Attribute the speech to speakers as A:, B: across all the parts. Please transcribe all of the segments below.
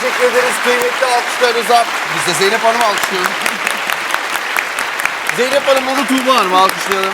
A: teşekkür ederiz kıymetli alkışlarınıza. Biz de Zeynep Hanım'ı alkışlayalım. Zeynep Hanım onu Tuğba Hanım'ı alkışlayalım.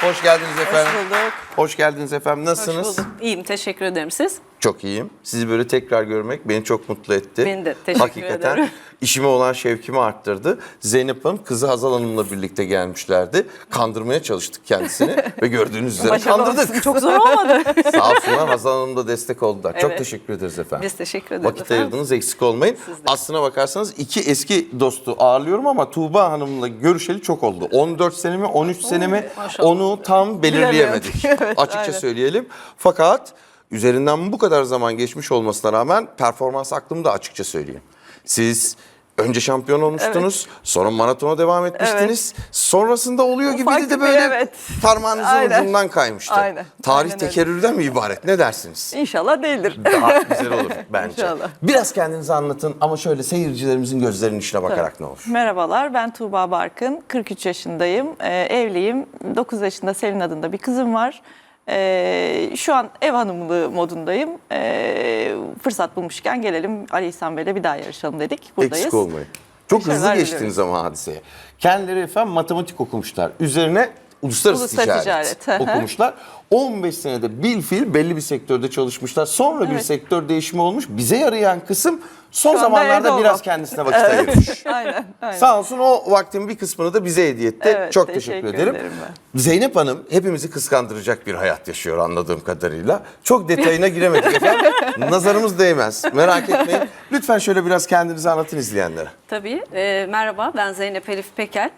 A: Hoş geldiniz efendim.
B: Hoş bulduk.
A: Hoş geldiniz efendim.
B: Hoş
A: Nasılsınız?
B: bulduk. İyiyim, teşekkür ederim. Siz?
A: Çok iyiyim. Sizi böyle tekrar görmek beni çok mutlu etti.
B: Beni de, teşekkür
A: Hakikaten
B: ederim.
A: işime olan şevkimi arttırdı. Zeynep Hanım kızı Hazal Hanım'la birlikte gelmişlerdi. Kandırmaya çalıştık kendisini ve gördüğünüz üzere
B: Başarılı
A: kandırdık.
B: Çok zor olmadı.
A: Sağ olsunlar Hazal Hanım da destek oldular. Çok
B: Evet.
A: teşekkür ederiz efendim.
B: Biz teşekkür ederiz
A: Vakit
B: efendim.
A: ayırdınız eksik olmayın.
B: Siz de.
A: Aslına bakarsanız iki eski dostu ağırlıyorum ama Tuğba Hanım'la görüşeli çok oldu. 14 sene mi 13 sene mi
B: maşallah.
A: onu tam belirleyemedik.
B: Evet,
A: Açıkça
B: aynen.
A: söyleyelim. Fakat üzerinden bu kadar zaman geçmiş olmasına rağmen performans aklımda açıkça söyleyeyim. Siz önce şampiyon olmuştunuz, sonra maratona devam etmiştiniz. Sonrasında oluyor gibi
B: Ufak
A: de böyle
B: evet.
A: parmağınızın
B: Aynen.
A: ucundan kaymıştı.
B: Aynen,
A: Tarih
B: aynen öyle.
A: tekerrürden mi ibaret? Ne dersiniz?
B: İnşallah değildir.
A: Daha güzel olur bence.
B: İnşallah.
A: Biraz kendinizi anlatın ama şöyle seyircilerimizin gözlerinin içine bakarak ne olur.
B: Merhabalar, ben Tuğba Barkın. 43 yaşındayım, Ee, evliyim. 9 yaşında Selin adında bir kızım var. Ee, şu an ev hanımlığı modundayım. Ee, fırsat bulmuşken gelelim Ali İhsan Bey'le bir daha yarışalım dedik. Buradayız.
A: Eksik olmayın. Çok hızlı
B: Başarılar
A: geçtiniz
B: diliyoruz.
A: ama hadiseye. Kendileri efendim matematik okumuşlar. Üzerine uluslararası,
B: Uluslararası
A: ticaret,
B: ticaret,
A: okumuşlar. 15 senede bilfil belli bir sektörde çalışmışlar. Sonra bir
B: Evet.
A: sektör değişimi olmuş. Bize yarayan kısım son zamanlarda biraz kendisine vakit ayırmış.
B: Aynen, aynen.
A: Sağ olsun o vaktin bir kısmını da bize hediye etti.
B: Evet,
A: Çok
B: teşekkür
A: teşekkür, ederim.
B: ederim
A: Zeynep Hanım hepimizi kıskandıracak bir hayat yaşıyor anladığım kadarıyla. Çok detayına giremedik efendim. Nazarımız değmez. Merak etmeyin. Lütfen şöyle biraz kendinizi anlatın izleyenlere.
C: Tabii. E, merhaba, ben Zeynep Elif Pekel.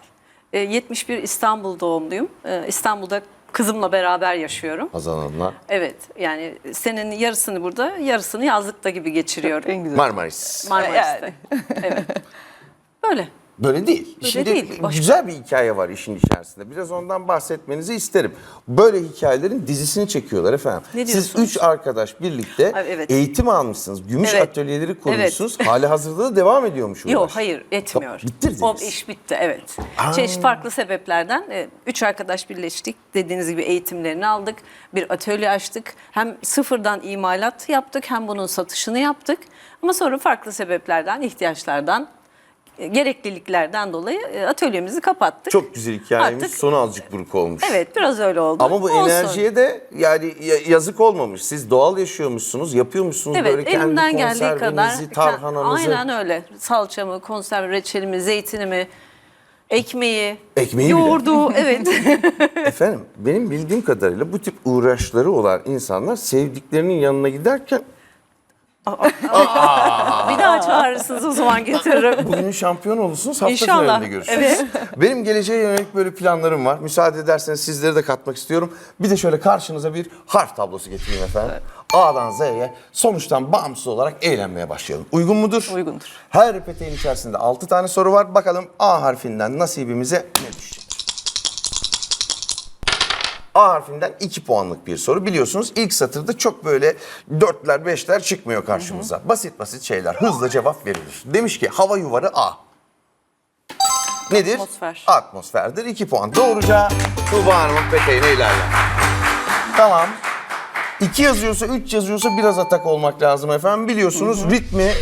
C: E, 71 İstanbul doğumluyum. E, İstanbul'da kızımla beraber yaşıyorum.
A: Hazan Hanım'la.
C: Evet, yani senenin yarısını burada, yarısını yazlıkta gibi geçiriyorum.
B: En güzel.
A: Marmaris.
C: Marmaris'te. Evet. Böyle.
A: Böyle değil.
C: Böyle
A: Şimdi
C: değil, başka.
A: güzel bir hikaye var işin içerisinde. Biraz ondan bahsetmenizi isterim. Böyle hikayelerin dizisini çekiyorlar efendim.
C: Ne
A: Siz üç arkadaş birlikte
C: Ay, evet.
A: eğitim almışsınız. Gümüş
C: Evet.
A: atölyeleri kurmuşsunuz. Hali hazırda da devam ediyormuş
C: Yok hayır etmiyor.
A: Bitirdiniz.
C: O iş bitti evet.
A: Aa.
C: Çeşitli farklı sebeplerden e, üç arkadaş birleştik. Dediğiniz gibi eğitimlerini aldık. Bir atölye açtık. Hem sıfırdan imalat yaptık hem bunun satışını yaptık. Ama sonra farklı sebeplerden, ihtiyaçlardan, gerekliliklerden dolayı e, atölyemizi kapattık.
A: Çok güzel hikayemiz.
C: Artık-
A: Sonu azıcık buruk olmuş.
C: Evet biraz öyle oldu.
A: Ama bu
C: Olsun.
A: enerjiye de yani ya- yazık olmamış. Siz doğal yaşıyormuşsunuz, yapıyormuşsunuz
C: Evet,
A: böyle kendi
C: geldiği kadar.
A: konservenizi, tarhananızı.
C: Aynen öyle. Salçamı, konserve reçelimi, zeytinimi, ekmeği,
A: Ekmeği bile.
C: yoğurdu. evet.
A: Efendim benim bildiğim kadarıyla bu tip uğraşları olan insanlar sevdiklerinin yanına giderken
C: bir daha çağırırsınız o zaman getiririm.
A: bugünün şampiyon olursunuz hafta
C: İnşallah.
A: finalinde görüşürüz. Benim geleceğe yönelik böyle planlarım var. Müsaade ederseniz sizleri de katmak istiyorum. Bir de şöyle karşınıza bir harf tablosu getireyim efendim. A'dan Z'ye sonuçtan bağımsız olarak eğlenmeye başlayalım. Uygun mudur?
B: Uygundur.
A: Her peteğin içerisinde 6 tane soru var. Bakalım A harfinden nasibimize ne düşecek? A harfinden 2 puanlık bir soru. Biliyorsunuz ilk satırda çok böyle dörtler beşler çıkmıyor karşımıza. Basit basit şeyler. Hızlı cevap verilir. Demiş ki hava yuvarı A. Nedir?
B: Atmosfer.
A: Atmosferdir. 2 puan. Doğruca Tuğba Hanım'ın peteğine ilerler. Tamam. 2 yazıyorsa 3 yazıyorsa biraz atak olmak lazım efendim. Biliyorsunuz ritmi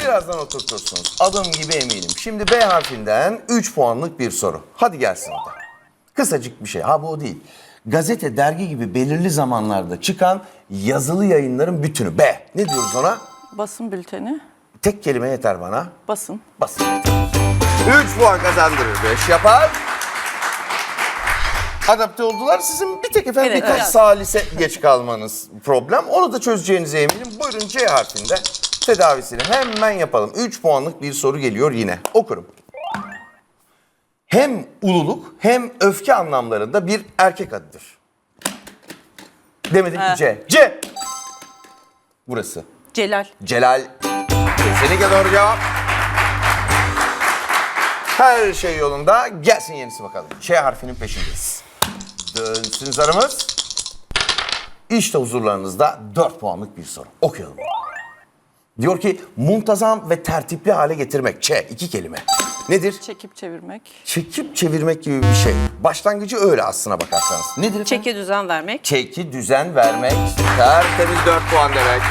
A: birazdan oturtursunuz. Adım gibi eminim. Şimdi B harfinden 3 puanlık bir soru. Hadi gelsin. Kısacık bir şey. Ha bu o değil. Gazete, dergi gibi belirli zamanlarda çıkan yazılı yayınların bütünü. B. Ne diyoruz ona?
B: Basın bülteni,
A: Tek kelime yeter bana.
B: basın.
A: Basın. 3 puan kazandırır. 5 yapar. Adapte oldular. Sizin bir tek efendim
C: Evet,
A: birkaç
C: evet.
A: salise geç kalmanız problem. Onu da çözeceğinize eminim. Buyurun C harfinde tedavisini hemen yapalım. 3 puanlık bir soru geliyor yine. Okurum. Hem ululuk hem öfke anlamlarında bir erkek adıdır. Demedik ki C. C. Burası.
C: Celal.
A: Celal. Kesinlikle doğru cevap. Her şey yolunda. Gelsin yenisi bakalım. Ç harfinin peşindeyiz. Dönsün zarımız. İşte huzurlarınızda 4 puanlık bir soru. Okuyalım. Diyor ki muntazam ve tertipli hale getirmek. Ç iki kelime. Nedir?
B: Çekip çevirmek.
A: Çekip çevirmek gibi bir şey. Başlangıcı öyle aslına bakarsanız. Nedir? efendim?
C: Çeki düzen vermek.
A: Çeki düzen vermek. Tertemiz 4 puan demek.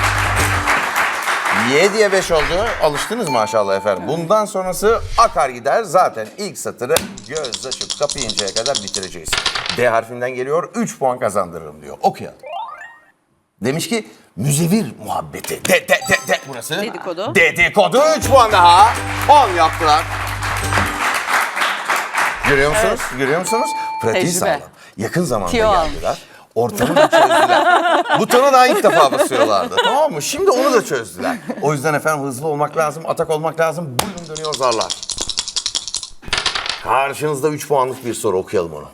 A: 7'ye 5 oldu. Alıştınız maşallah efendim. Bundan sonrası akar gider. Zaten ilk satırı göz açıp kapayıncaya kadar bitireceğiz. D harfinden geliyor. 3 puan kazandırırım diyor. Okuyalım. Demiş ki müzevir muhabbeti. De, de, de, de. Burası.
C: Dedikodu.
A: Dedikodu 3 puan daha. 10 yaptılar. Görüyor musunuz? Görüyor musunuz? Pratiği
B: Tecrübe.
A: sağlam. Yakın zamanda
B: Tiyo almış.
A: geldiler. Ortamı da çözdüler. Butonu daha ilk defa basıyorlardı. Tamam mı? Şimdi onu da çözdüler. O yüzden efendim hızlı olmak lazım, atak olmak lazım. Buyurun dönüyor zarlar. Karşınızda 3 puanlık bir soru okuyalım onu.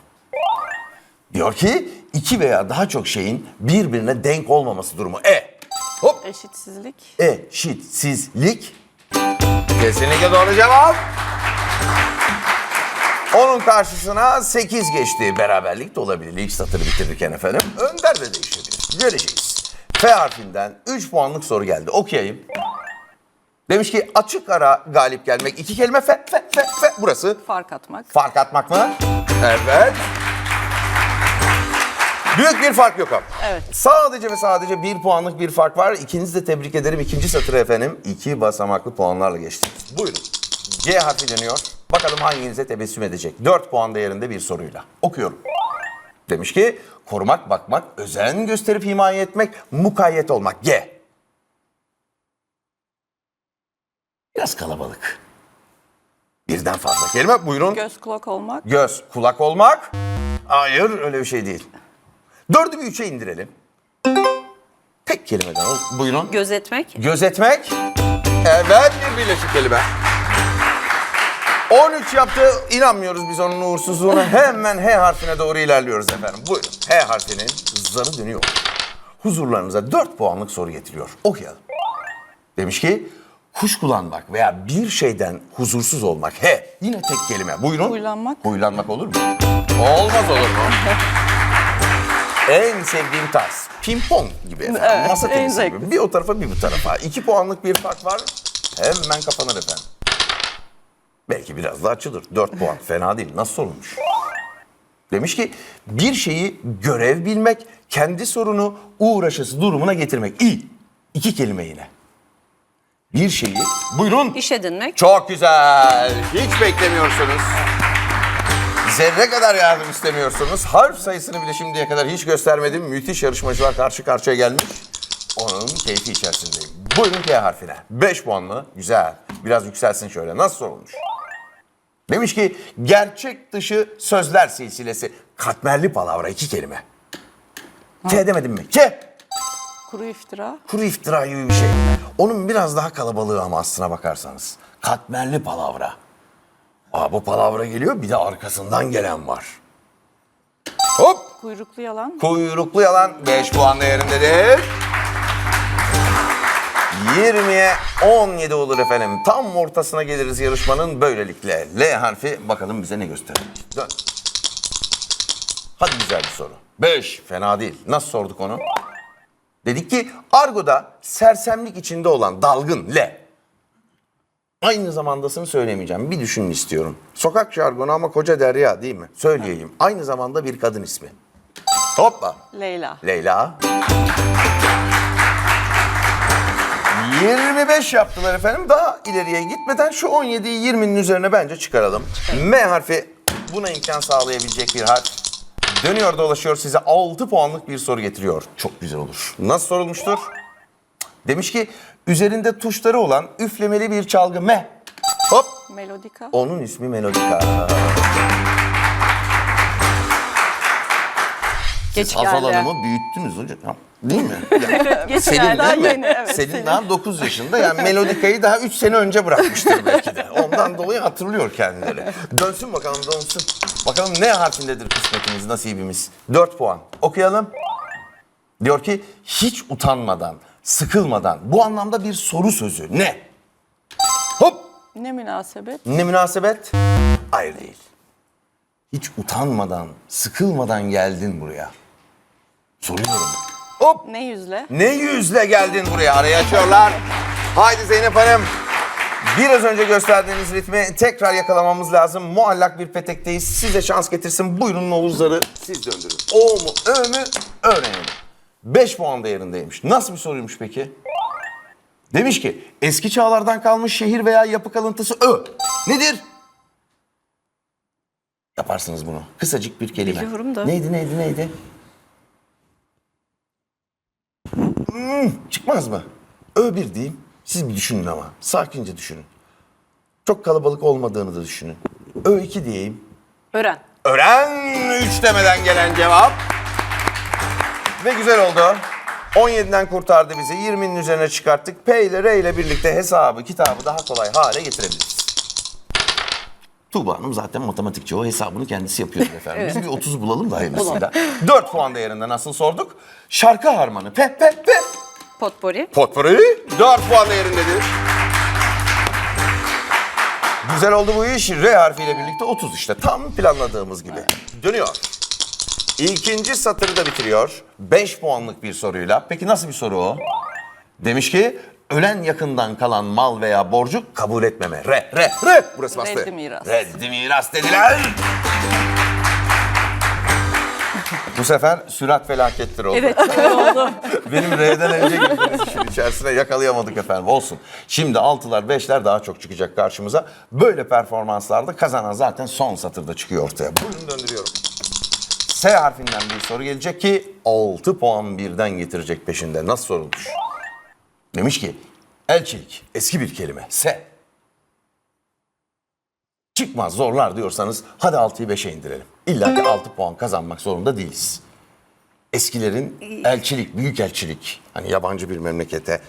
A: Diyor ki iki veya daha çok şeyin birbirine denk olmaması durumu. E. Hop.
B: Eşitsizlik.
A: Eşitsizlik. Kesinlikle doğru cevap. Onun karşısına 8 geçti. Beraberlik de olabilir ilk satırı bitirirken efendim. Önder de değişebilir. Göreceğiz. F harfinden 3 puanlık soru geldi. Okuyayım. Demiş ki açık ara galip gelmek. iki kelime fe, fe, fe, fe. Burası
B: Fark atmak.
A: fark atmak mı? Evet. Büyük bir fark yok ama.
B: Evet.
A: Sadece ve sadece bir puanlık bir fark var. İkinizi de tebrik ederim. İkinci satırı efendim. iki basamaklı puanlarla geçtiniz. Buyurun. G harfi dönüyor. Bakalım hanginize tebessüm edecek. 4 puan değerinde bir soruyla. Okuyorum. Demiş ki korumak, bakmak, özen gösterip himaye etmek, mukayyet olmak. G. Biraz kalabalık. Birden fazla kelime. Buyurun.
B: Göz kulak olmak.
A: Göz, kulak olmak. Hayır, öyle bir şey değil. Dördü bir üçe indirelim. Tek kelimeden ol. Buyurun.
C: Gözetmek.
A: Gözetmek. Evet, bir birleşik kelime. 13 yaptı. İnanmıyoruz biz onun uğursuzluğuna. Hemen H harfine doğru ilerliyoruz efendim. Buyurun. H harfinin zarı dönüyor. Huzurlarınıza 4 puanlık soru getiriyor. Okuyalım. Demiş ki kuş kullanmak veya bir şeyden huzursuz olmak. He. Yine tek kelime. Buyurun.
B: Huylanmak.
A: Huylanmak olur mu? Olmaz olur mu? en sevdiğim tarz. Pimpon gibi efendim.
B: Evet,
A: Masa
B: en
A: tenisi gibi. Bir o tarafa bir bu tarafa. İki puanlık bir fark var. Hemen kapanır efendim. Belki biraz daha açılır. Dört puan. Fena değil. Nasıl sorulmuş? Demiş ki bir şeyi görev bilmek, kendi sorunu uğraşası durumuna getirmek. İyi. İki kelime yine. Bir şeyi, buyurun.
C: İş edinmek.
A: Çok güzel. Hiç beklemiyorsunuz. Zerre kadar yardım istemiyorsunuz. Harf sayısını bile şimdiye kadar hiç göstermedim. Müthiş yarışmacılar karşı karşıya gelmiş. Onun keyfi içerisindeyim. Buyurun K harfine. 5 puanlı. Güzel. Biraz yükselsin şöyle. Nasıl sorulmuş? Demiş ki gerçek dışı sözler silsilesi. Katmerli palavra iki kelime. K demedim mi? K.
B: Kuru iftira.
A: Kuru iftira gibi bir şey. Onun biraz daha kalabalığı ama aslına bakarsanız. Katmerli palavra. Aa, bu palavra geliyor bir de arkasından gelen var. Hop!
B: Kuyruklu yalan.
A: Kuyruklu yalan 5 puan değerindedir. 20'ye 17 olur efendim. Tam ortasına geliriz yarışmanın böylelikle. L harfi bakalım bize ne gösterecek. Dön. Hadi güzel bir soru. 5 fena değil. Nasıl sorduk onu? Dedik ki argoda sersemlik içinde olan dalgın L. Aynı zamandasını söylemeyeceğim. Bir düşünün istiyorum. Sokak jargonu ama koca derya değil mi? Söyleyeyim. Aynı zamanda bir kadın ismi. Hoppa.
B: Leyla.
A: Leyla. 25 yaptılar efendim. Daha ileriye gitmeden şu 17'yi 20'nin üzerine bence çıkaralım. M harfi buna imkan sağlayabilecek bir harf. Dönüyor dolaşıyor size 6 puanlık bir soru getiriyor. Çok güzel olur. Nasıl sorulmuştur? Demiş ki üzerinde tuşları olan üflemeli bir çalgı M. Hop.
B: Melodika.
A: Onun ismi Melodika.
C: Geç
A: Hazal
C: geldi.
A: Hanım'ı büyüttünüz hocam. Değil mi?
B: Geç
A: Selin
B: geldi.
A: Değil mi?
B: yeni, evet,
A: Selin,
B: Selin.
A: daha 9 yaşında. Yani Melodika'yı daha 3 sene önce bırakmıştır belki de. Ondan dolayı hatırlıyor kendileri. Dönsün bakalım dönsün. Bakalım ne harfindedir kısmetimiz, nasibimiz. 4 puan. Okuyalım. Diyor ki hiç utanmadan, sıkılmadan bu anlamda bir soru sözü. Ne? Hop!
B: Ne münasebet.
A: Ne münasebet? Hayır değil. Hiç utanmadan, sıkılmadan geldin buraya. Soruyorum. Hop!
B: Ne yüzle.
A: Ne yüzle geldin buraya? Araya açıyorlar. Haydi Zeynep Hanım. Biraz önce gösterdiğiniz ritmi tekrar yakalamamız lazım. Muallak bir petekteyiz. Size şans getirsin. Buyurun Oğuzları siz döndürün. O mu, Ö mü öğrenelim. 5 puan değerindeymiş. Nasıl bir soruymuş peki? Demiş ki eski çağlardan kalmış şehir veya yapı kalıntısı ö. Nedir? Yaparsınız bunu. Kısacık bir kelime.
C: Biliyorum da.
A: Neydi neydi neydi? Hmm, çıkmaz mı? Ö bir diyeyim. Siz bir düşünün ama. Sakince düşünün. Çok kalabalık olmadığını da düşünün. Ö iki diyeyim.
C: Öğren.
A: Ören 3 demeden gelen cevap. Ve güzel oldu. 17'den kurtardı bizi. 20'nin üzerine çıkarttık. P ile R ile birlikte hesabı, kitabı daha kolay hale getirebiliriz. Tuğba Hanım zaten matematikçi. O hesabını kendisi yapıyor efendim. Biz bir 30 bulalım da hayırlısıyla. 4 puan değerinde nasıl sorduk? Şarkı harmanı. Pe pe pe.
C: Potpourri.
A: Potpourri 4 puan değerindedir. Güzel oldu bu iş. R harfiyle birlikte 30 işte. Tam planladığımız gibi. Dönüyor. İkinci satırı da bitiriyor. 5 puanlık bir soruyla. Peki nasıl bir soru o? Demiş ki ölen yakından kalan mal veya borcu kabul etmeme. Re, re, re. Burası bastı.
B: Reddi miras.
A: Reddi miras dediler. Bu sefer sürat felakettir oldu.
C: Evet öyle oldu.
A: Benim R'den önce girdiğiniz işin içerisine yakalayamadık efendim. Olsun. Şimdi altılar, beşler daha çok çıkacak karşımıza. Böyle performanslarda kazanan zaten son satırda çıkıyor ortaya. Buyurun döndürüyorum. S harfinden bir soru gelecek ki 6 puan birden getirecek peşinde. Nasıl sorulmuş? Demiş ki elçilik eski bir kelime. S. Çıkmaz zorlar diyorsanız hadi 6'yı 5'e indirelim. İlla ki 6 puan kazanmak zorunda değiliz eskilerin elçilik, büyük elçilik, hani yabancı bir memlekete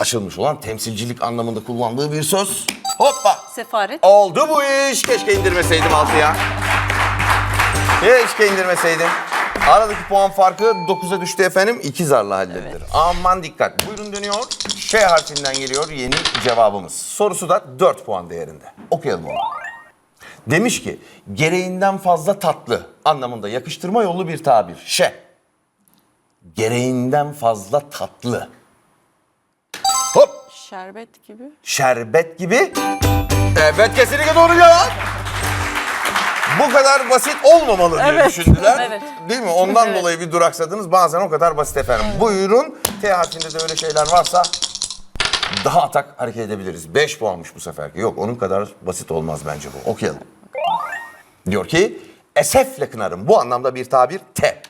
A: açılmış olan temsilcilik anlamında kullandığı bir söz. Hoppa!
C: Sefaret.
A: Oldu bu iş. Keşke indirmeseydim altıya. Keşke indirmeseydim. Aradaki puan farkı 9'a düştü efendim. İki zarla halledilir. Aman dikkat. Buyurun dönüyor. Ş harfinden geliyor yeni cevabımız. Sorusu da 4 puan değerinde. Okuyalım onu. Demiş ki gereğinden fazla tatlı anlamında yakıştırma yolu bir tabir. Ş. Gereğinden fazla tatlı. Hop.
B: Şerbet gibi.
A: Şerbet gibi. Evet kesinlikle doğru cevap. Bu kadar basit olmamalı diye
B: Evet.
A: düşündüler.
C: Evet.
A: Değil mi? Ondan dolayı bir duraksadınız. Bazen o kadar basit efendim. Buyurun. T harfinde de öyle şeyler varsa daha atak hareket edebiliriz. 5 puanmış bu seferki. Yok onun kadar basit olmaz bence bu. Okuyalım. Diyor ki esefle kınarım. Bu anlamda bir tabir T.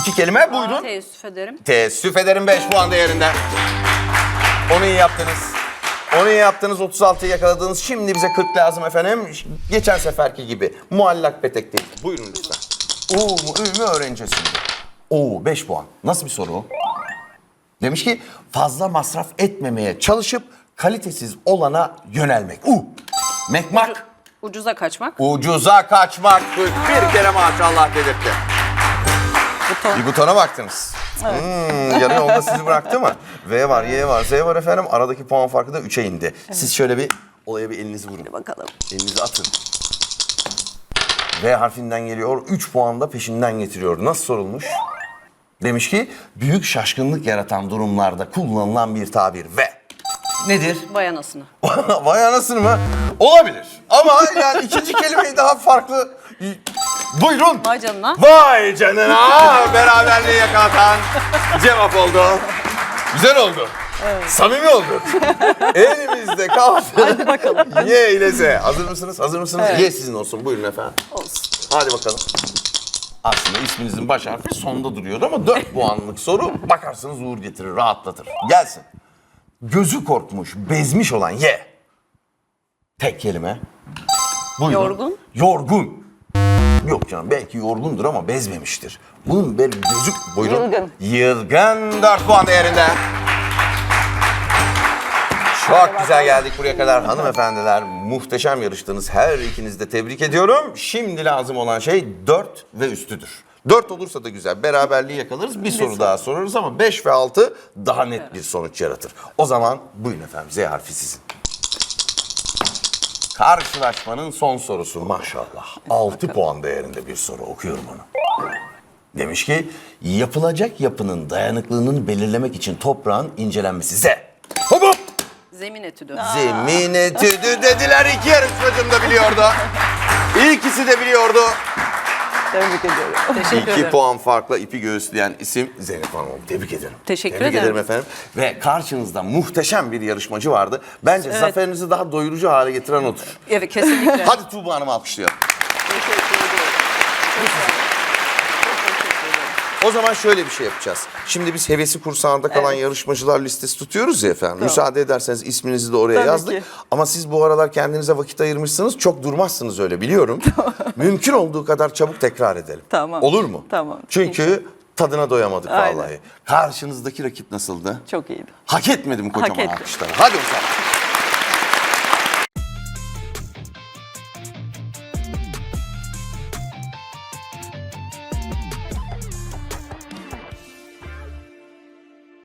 A: İki kelime buyurun.
C: Teessüf ederim.
A: Teessüf ederim 5 puan değerinde. Onu iyi yaptınız. Onu yaptınız 36'yı yakaladınız. Şimdi bize 40 lazım efendim. Geçen seferki gibi. Muallak petek değil. Buyurun lütfen. U mu Ü mü öğreneceğiz şimdi. Oo 5 puan. Nasıl bir soru o? Demiş ki fazla masraf etmemeye çalışıp kalitesiz olana yönelmek. U. Mekmak.
C: Ucuza kaçmak.
A: Ucuza kaçmak. Bir kere maşallah dedirtti. Bir butona baktınız. Hmm, yarı yolda sizi bıraktı mı? V var, Y var, Z var efendim. Aradaki puan farkı da 3'e indi. Siz şöyle bir olaya bir elinizi vurun.
B: Bakalım.
A: Elinizi atın. V harfinden geliyor. 3 puan da peşinden getiriyor. Nasıl sorulmuş? Demiş ki büyük şaşkınlık yaratan durumlarda kullanılan bir tabir. V. Nedir?
C: Vay anasını.
A: Vay anasını mı? Olabilir. Ama yani ikinci kelimeyi daha farklı... Buyurun.
C: Vay canına.
A: Vay canına beraberliği yakalatan cevap oldu. Güzel oldu. Samimi oldu. Elimizde kalsın. Hadi bakalım. Y ile Z. Hazır mısınız? Hazır mısınız? Y sizin olsun. Buyurun efendim.
C: Olsun.
A: Hadi bakalım. Aslında isminizin baş harfi sonda duruyordu ama 4 puanlık soru bakarsınız uğur getirir, rahatlatır. Gelsin. Gözü korkmuş, bezmiş olan Y. Tek kelime. Buyurun.
C: Yorgun.
A: Yorgun. Yok canım belki yorgundur ama bezmemiştir. Bunun böyle gözü... Buyurun.
B: Yılgın.
A: Yılgın 4 puan değerinde. Çok güzel geldik buraya kadar hanımefendiler. Muhteşem yarıştınız. Her ikinizi de tebrik ediyorum. Şimdi lazım olan şey 4 ve üstüdür. 4 olursa da güzel. Beraberliği yakalarız. Bir soru daha sorarız ama 5 ve 6 daha net bir sonuç yaratır. O zaman buyurun efendim Z harfi sizin. Karşılaşmanın son sorusu maşallah. 6 puan değerinde bir soru okuyorum onu. Demiş ki yapılacak yapının dayanıklılığını belirlemek için toprağın incelenmesi. Z. Hop hop.
C: Zemin etüdü.
A: Zemin etüdü dediler iki yarışmacım da biliyordu. İkisi de biliyordu.
B: Tebrik ediyorum.
C: Teşekkür
A: İki
C: ederim.
A: puan farkla ipi göğüsleyen isim Zeynep Hanım. Tebrik ederim.
C: Teşekkür
A: Tebrik
C: ederim.
A: ederim efendim. Ve karşınızda muhteşem bir yarışmacı vardı. Bence zaferinizi daha doyurucu hale getiren odur.
C: Evet kesinlikle.
A: Hadi Tuğba Hanım'ı alkışlayalım. O zaman şöyle bir şey yapacağız. Şimdi biz hevesi kursağında kalan yarışmacılar listesi tutuyoruz ya efendim. Müsaade ederseniz isminizi de oraya
B: Tabii
A: yazdık.
B: ki.
A: Ama siz bu aralar kendinize vakit ayırmışsınız. Çok durmazsınız öyle biliyorum. Mümkün olduğu kadar çabuk tekrar edelim.
B: Tamam.
A: Olur mu?
B: Tamam.
A: Çünkü tadına doyamadık
B: Aynen.
A: vallahi. Karşınızdaki rakip nasıldı?
B: Çok iyiydi.
A: Hak etmedi mi kocaman
B: etti.
A: alkışları? Hadi o zaman.